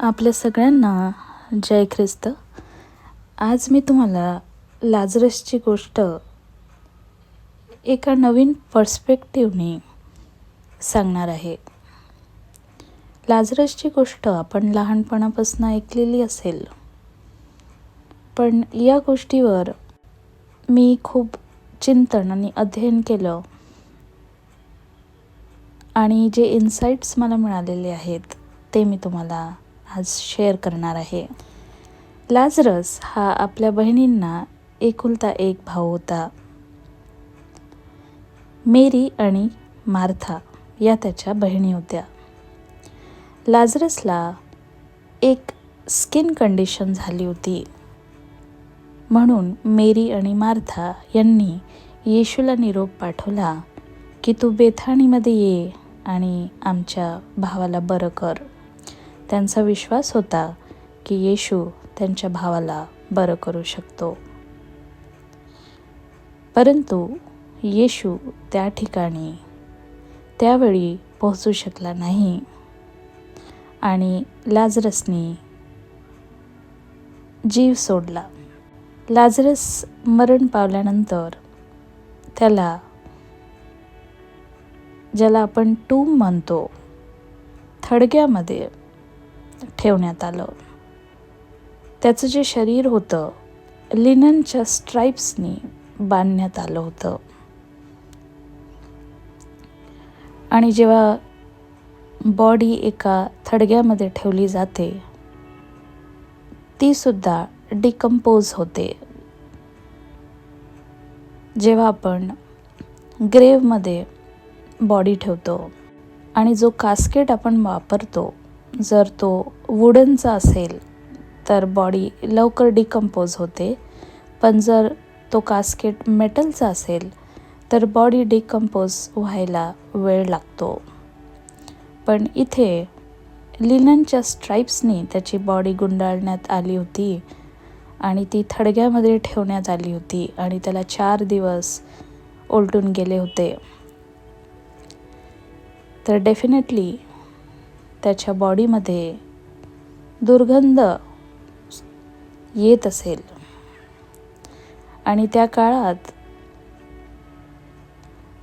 आपल्या सगळ्यांना जय ख्रिस्त. आज मी तुम्हाला लाजरसची गोष्ट एका नवीन पर्स्पेक्टिव्हने सांगणार आहे. लाजरसची गोष्ट आपण लहानपणापासून ऐकलेली असेल. पण या गोष्टीवर मी खूप चिंतन आणि अध्ययन केलं. आणि जे इन्साइट्स मला मिळालेले आहेत ते मी तुम्हाला आज शेअर करणार आहे. लाजरस हा आपल्या बहिणींना एकुलता एक भाऊ होता. मेरी आणि मार्था या त्याच्या बहिणी होत्या. लाजरसला एक स्किन कंडिशन झाली होती. म्हणून मेरी आणि मार्था यांनी येशूला निरोप पाठवला की तू बेथाणीमध्ये ये आणि आमच्या भावाला बरं कर. त्यांचा विश्वास होता की येशू त्यांच्या भावाला बरं करू शकतो. परंतु येशू त्या ठिकाणी त्यावेळी पोहोचू शकला नाही आणि लाजरसनी जीव सोडला. लाजरस मरण पावल्यानंतर त्याला ज्याला आपण टूम म्हणतो थडग्यामध्ये ठेवण्यात आलं. त्याचं जे शरीर होतं लिननच्या स्ट्राईप्सनी बांधण्यात आलं होतं. आणि जेव्हा बॉडी एका थडग्यामध्ये ठेवली जाते ती सुद्धा डिकम्पोज होते. जेव्हा आपण ग्रेवमध्ये बॉडी ठेवतो आणि जो कास्केट आपण वापरतो जर तो वुडनचा असेल तर बॉडी लवकर डिकम्पोज होते. पण जर तो कास्केट मेटलचा असेल तर बॉडी डिकम्पोज व्हायला वेळ लागतो. पण इथे लिननच्या स्ट्राईप्सनी त्याची बॉडी गुंडाळण्यात आली होती आणि ती थडग्यामध्ये ठेवण्यात आली होती आणि त्याला चार दिवस ओलटून गेले होते. तर डेफिनेटली त्याच्या बॉडीमध्ये दुर्गंध येत असेल. आणि त्या काळात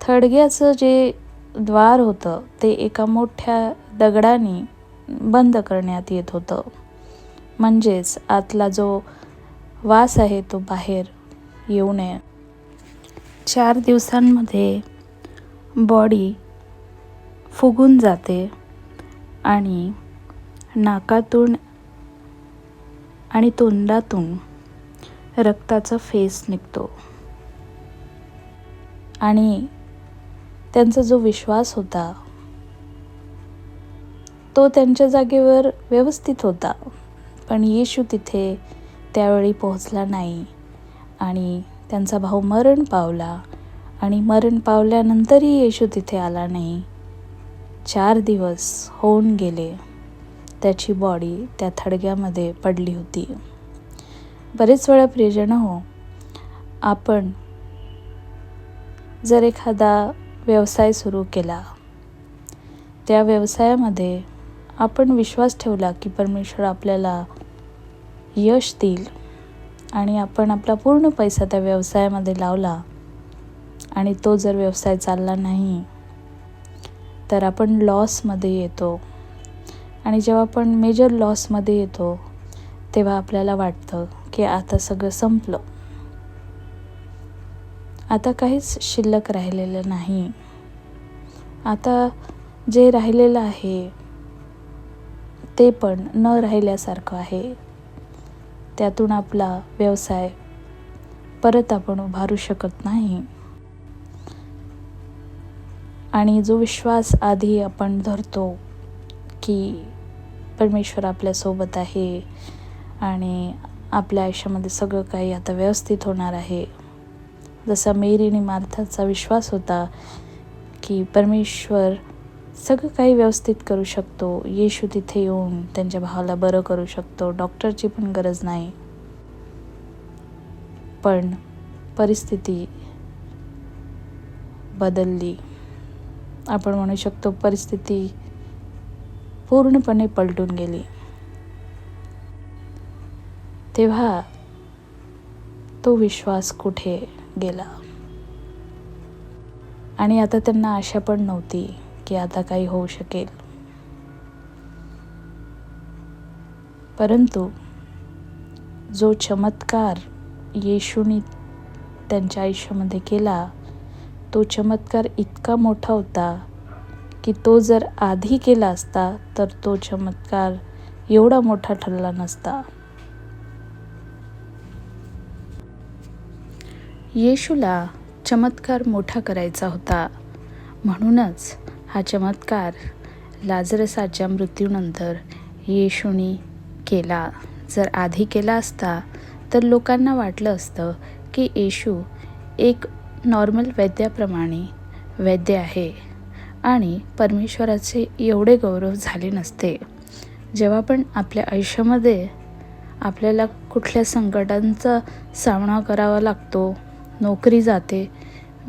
थडग्याचं जे द्वार होतं ते एका मोठ्या दगडाने बंद करण्यात येत होतं. म्हणजेच आतला जो वास आहे तो बाहेर येऊ नये. चार दिवसांमध्ये बॉडी फुगून जाते. आणि नाकातून आणि तोंडातून रक्ताचा फेस निघतो. आणि त्यांचा जो विश्वास होता तो त्यांच्या जागेवर व्यवस्थित होता. पण येशू तिथे त्यावेळी पोहोचला नाही आणि त्यांचा भाऊ मरण पावला. आणि मरण पावल्यानंतरही येशू तिथे आला नाही. चार दिवस होऊन गेले. त्याची बॉडी त्या थडग्यामध्ये पडली होती. बरेच वेळा प्रियजन हो आपण जर एखादा व्यवसाय सुरू केला त्या व्यवसायामध्ये आपण विश्वास ठेवला की परमेश्वर आपल्याला यश देईल आणि आपण आपला पूर्ण पैसा त्या व्यवसायामध्ये लावला आणि तो जर व्यवसाय चालला नाही तर आपण लॉसमध्ये येतो. आणि जेव्हा आपण मेजर लॉसमध्ये येतो तेव्हा आपल्याला वाटतं की आता सगळं संपलं. आता काहीच शिल्लक राहिलेलं नाही. आता जे राहिलेलं आहे ते पण न राहिल्यासारखं आहे. त्यातून आपला व्यवसाय परत आपण उभारू शकत नाही. आणि जो विश्वास आधी आपण धरतो की परमेश्वर आपल्यासोबत आहे आणि आपल्या आयुष्यामध्ये सगळं काही आता व्यवस्थित होणार आहे. जसा मेरीने मार्थाचा विश्वास होता की परमेश्वर सगळं काही व्यवस्थित करू शकतो येशू तिथे येऊन त्यांच्या भावाला बरं करू शकतो डॉक्टरची पण गरज नाही. पण परिस्थिती बदलली. आपण म्हणू शकतो परिस्थिती पूर्णपणे पलटून गेली. तेव्हा तो विश्वास कुठे गेला? आणि आता त्यांना आशा पण नव्हती की आता काही होऊ शकेल. परंतु जो चमत्कार येशूनी त्यांच्या आयुष्यामध्ये केला तो चमत्कार इतका मोठा होता की तो जर आधी केला असता तर तो चमत्कार एवढा मोठा ठरला नसता. येशूला चमत्कार मोठा करायचा होता. म्हणूनच हा चमत्कार लाजरसाच्या मृत्यूनंतर येशूनी केला. जर आधी केला असता तर लोकांना वाटलं असतं की येशू एक नॉर्मल वैद्याप्रमाणे वैद्य आहे आणि परमेश्वराचे एवढे गौरव झाले नसते. जेव्हा पण आपल्या आयुष्यामध्ये आपल्याला कुठल्या संकटांचा सामना करावा लागतो नोकरी जाते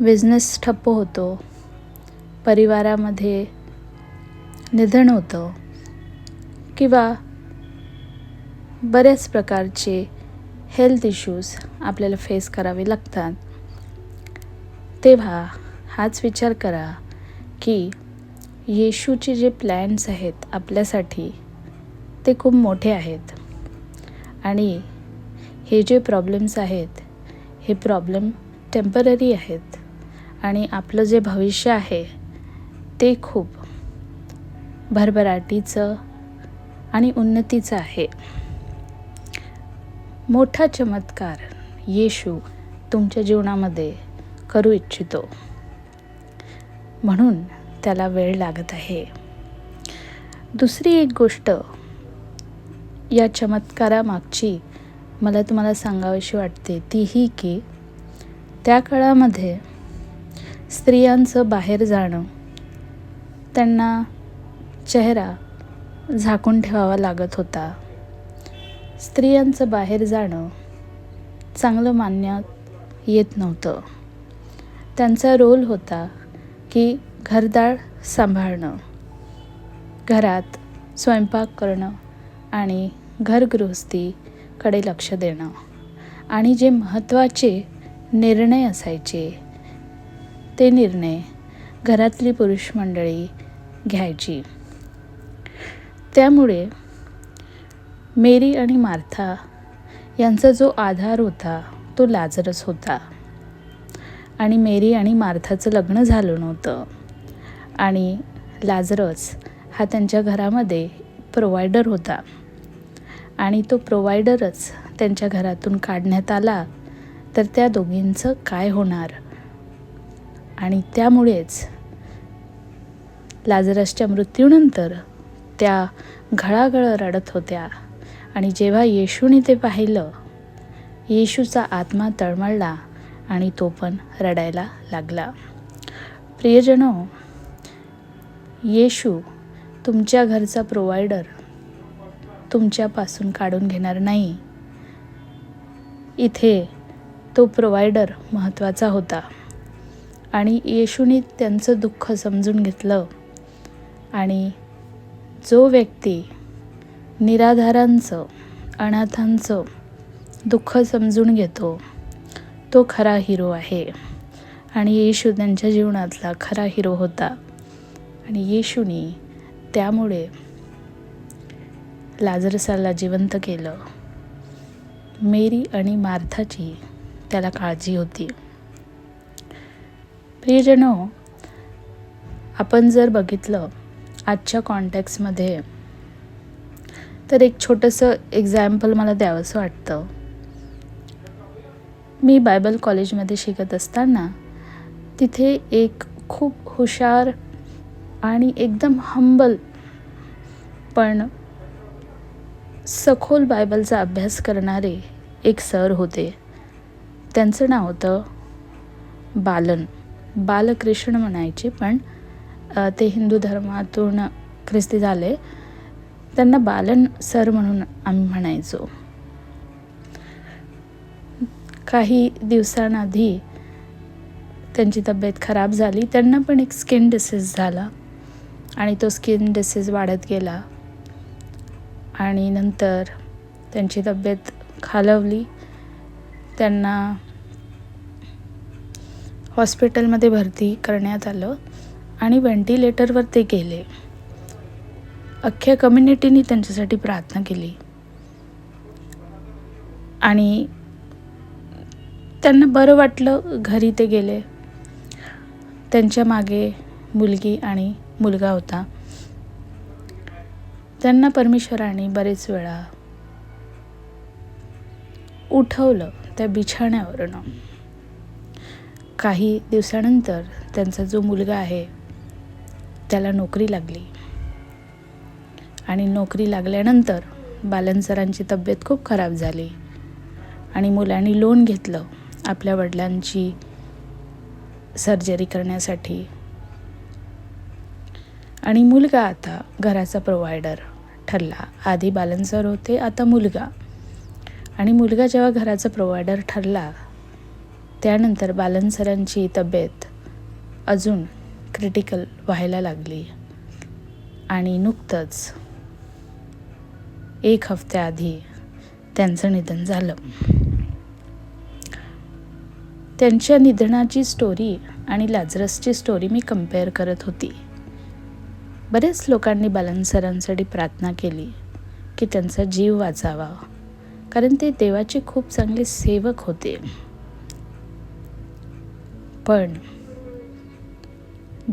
बिझनेस ठप्प होतो परिवारामध्ये निधन होतं किंवा बऱ्याच प्रकारचे हेल्थ इश्यूज आपल्याला फेस करावे लागतात तेव्हा हाच विचार करा की येशूचे जे प्लॅन्स आहेत आपल्यासाठी ते खूप मोठे आहेत. आणि हे जे प्रॉब्लेम्स आहेत हे प्रॉब्लेम टेंपररी आहेत. आणि आपलं जे भविष्य आहे ते खूप भरभराटीचं आणि उन्नतीचं आहे. मोठा चमत्कार येशू तुमच्या जीवनामध्ये करू इच्छितो. म्हणून त्याला वेळ लागत आहे. दुसरी एक गोष्ट या चमत्कारामागची मला तुम्हाला सांगावीशी वाटते तीही की त्या काळामध्ये स्त्रियांचं बाहेर जाणं त्यांना चेहरा झाकून ठेवावा लागत होता. स्त्रियांचं बाहेर जाणं चांगलं मानण्यात येत नव्हतं. त्यांचा रोल होता की घरदार सांभाळणं घरात स्वयंपाक करणं आणि घरगृहस्थीकडे लक्ष देणं. आणि जे महत्त्वाचे निर्णय असायचे ते निर्णय घरातली पुरुष मंडळी घ्यायची. त्यामुळे मेरी आणि मार्था यांचा जो आधार होता तो लाजरस होता. आणि मेरी आणि मार्थाचं लग्न झालं नव्हतं. आणि लाजरस हा त्यांच्या घरामध्ये प्रोवायडर होता. आणि तो प्रोवायडरच त्यांच्या घरातून काढण्यात आला तर त्या दोघींचं काय होणार? आणि त्यामुळेच लाजरसच्या मृत्यूनंतर त्या घळाघळ रडत होत्या. आणि जेव्हा येशूने ते पाहिलं येशूचा आत्मा तळमळला आणि तो पण रडायला लागला. प्रियजनो येशू तुमच्या घरचा प्रोवायडर तुमच्यापासून काढून घेणार नाही. इथे तो प्रोवायडर महत्त्वाचा होता आणि येशूने त्यांचं दुःख समजून घेतलं आणि जो व्यक्ती निराधारांचं अनाथांचं दुःख समजून घेतो तो खरा हिरो आहे. आणि येशू त्यांच्या जीवनातला खरा हिरो होता. आणि येशूनी त्यामुळे लाजरसाला जिवंत केलं. मेरी आणि मार्थाची त्याला काळजी होती. प्रियजनो आपण जर बघितलं आजच्या कॉन्टॅक्समध्ये तर एक छोटंसं एक्झॅम्पल मला द्यावंसं वाटतं. मी बायबल कॉलेजमध्ये शिकत असताना तिथे एक खूप हुशार आणि एकदम हंबल पण सखोल बायबलचा अभ्यास करणारे एक सर होते. त्यांचं नाव होतं बालन. बालकृष्ण म्हणायचे पण ते हिंदू धर्मातून ख्रिस्ती झाले. त्यांना बालन सर म्हणून आम्ही म्हणायचो. काही दिवसांआधी त्यांची तब्येत खराब झाली. त्यांना पण एक स्किन डिसीज झाला आणि तो स्किन डिसीज वाढत गेला आणि नंतर त्यांची तब्येत खालवली. त्यांना हॉस्पिटलमध्ये भरती करण्यात आलं आणि व्हेंटिलेटरवर ते गेले. अख्ख्या कम्युनिटीनी त्यांच्यासाठी प्रार्थना केली. आणि त्यांना बरं वाटलं घरी ते गेले. त्यांच्या मागे मुलगी आणि मुलगा होता. त्यांना परमेश्वराने बरेच वेळा उठवलं त्या बिछाण्यावरनं. काही दिवसानंतर त्यांचा जो मुलगा आहे त्याला नोकरी लागली. आणि नोकरी लागल्यानंतर बालनसरांची तब्येत खूप खराब झाली. आणि मुलांनी लोन घेतलं. आपल्या वडिलांची सर्जरी करण्यासाठी. आणि मुलगा आता घराचा प्रोव्हायडर ठरला. आधी बालन सर होते आता मुलगा. आणि मुलगा जेव्हा घराचा प्रोव्हायडर ठरला त्यानंतर बालनसरांची तब्येत अजून क्रिटिकल व्हायला लागली. आणि नुकतंच एक हफ्त्याआधी त्यांचं निधन झालं. त्यांच्या निधनाची स्टोरी आणि लाजरसची स्टोरी मी कंपेअर करत होती. बरेच लोकांनी बालन सरांसाठी प्रार्थना केली की त्यांचा जीव वाचावा कारण ते देवाचे खूप चांगले सेवक होते. पण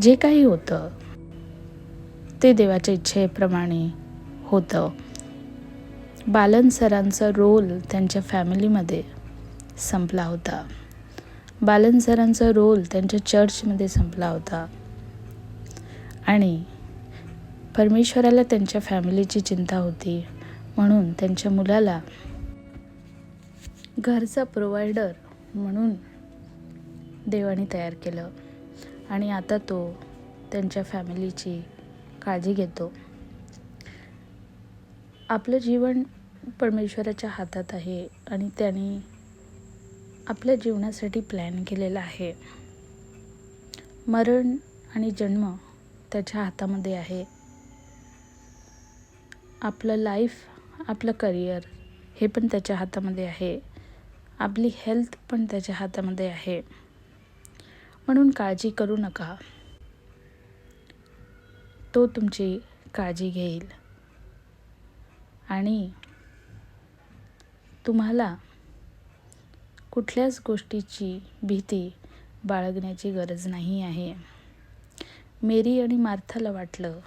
जे काही होतं ते देवाच्या इच्छेप्रमाणे होतं. बालन सरांचा रोल त्यांच्या फॅमिलीमध्ये संपला होता. बालन सरांचा रोल त्यांच्या चर्चमध्ये संपला होता. आणि परमेश्वराला त्यांच्या फॅमिलीची चिंता होती. म्हणून त्यांच्या मुलाला घरचा प्रोव्हायडर म्हणून देवाने तयार केलं. आणि आता तो त्यांच्या फॅमिलीची काळजी घेतो. आपलं जीवन परमेश्वराच्या हातात आहे. आणि त्याने आपल्या जीवनासाठी प्लॅन केलेला आहे. मरण आणि जन्म त्याच्या हातामध्ये आहे. आपलं लाईफ आपलं करिअर हे पण त्याच्या हातामध्ये आहे. आपली हेल्थ पण त्याच्या हातामध्ये आहे. म्हणून काळजी करू नका. तो तुमची काळजी घेईल. आणि तुम्हाला कुठल्याच गोष्टीची भीती बाळगण्याची गरज नाही आहे. मेरी आणि मार्थाला वाटलं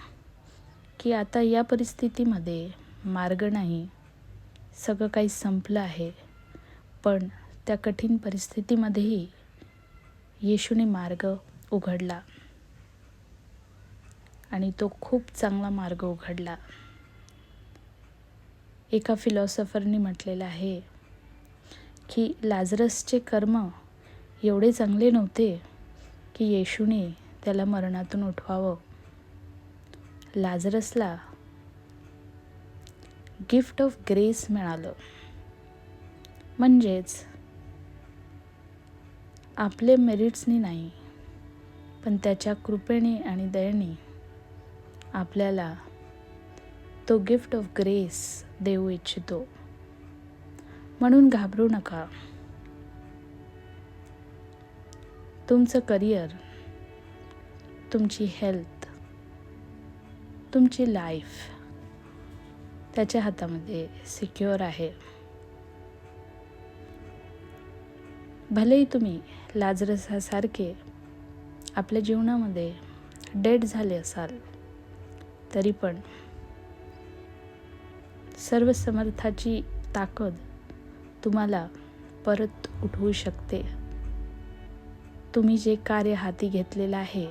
की आता या परिस्थितीमध्ये मार्ग नाही. सगळं काही संपलं आहे. पण त्या कठीण परिस्थितीमध्येही येशूने मार्ग उघडला. आणि तो खूप चांगला मार्ग उघडला. एका फिलॉसॉफरनी म्हटलेलं आहे की लाजरसचे कर्म एवढे चांगले नव्हते की येशूने त्याला मरणातून उठवावं. लाजरसला गिफ्ट ऑफ ग्रेस मिळालं. म्हणजेच आपले मेरिट्सनी नाही पण त्याच्या कृपेने आणि दयेने आपल्याला तो गिफ्ट ऑफ ग्रेस देऊ इच्छितो. म्हणून घाबरू नका. तुमचं करिअर तुमची हेल्थ तुमची लाईफ त्याच्या हातामध्ये सिक्युअर आहे. भलेही तुम्ही लाजरसासारखे आपल्या जीवनामध्ये डेड झाले असाल तरी पण सर्व समर्थाची ताकद तुम्हाला परत उठवू शकते. तुम्ही जे कार्य हाती घेतलेलं आहे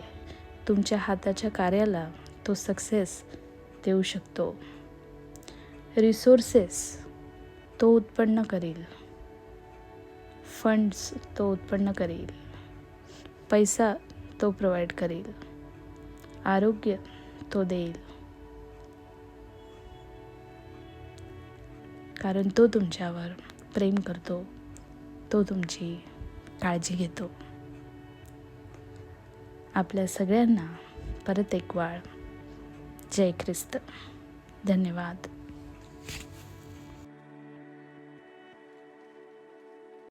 तुमच्या हाताच्या कार्याला तो सक्सेस देऊ शकतो. रिसोर्सेस तो उत्पन्न करेल. फंड्स तो उत्पन्न करेल. पैसा तो प्रोव्हाइड करेल. आरोग्य तो देईल. कारण तो तुमच्यावर. प्रेम करतो तो तुमची काळजी घेतो. आपल्या सगळ्यांना परत एक वाळ जय ख्रिस्त. धन्यवाद.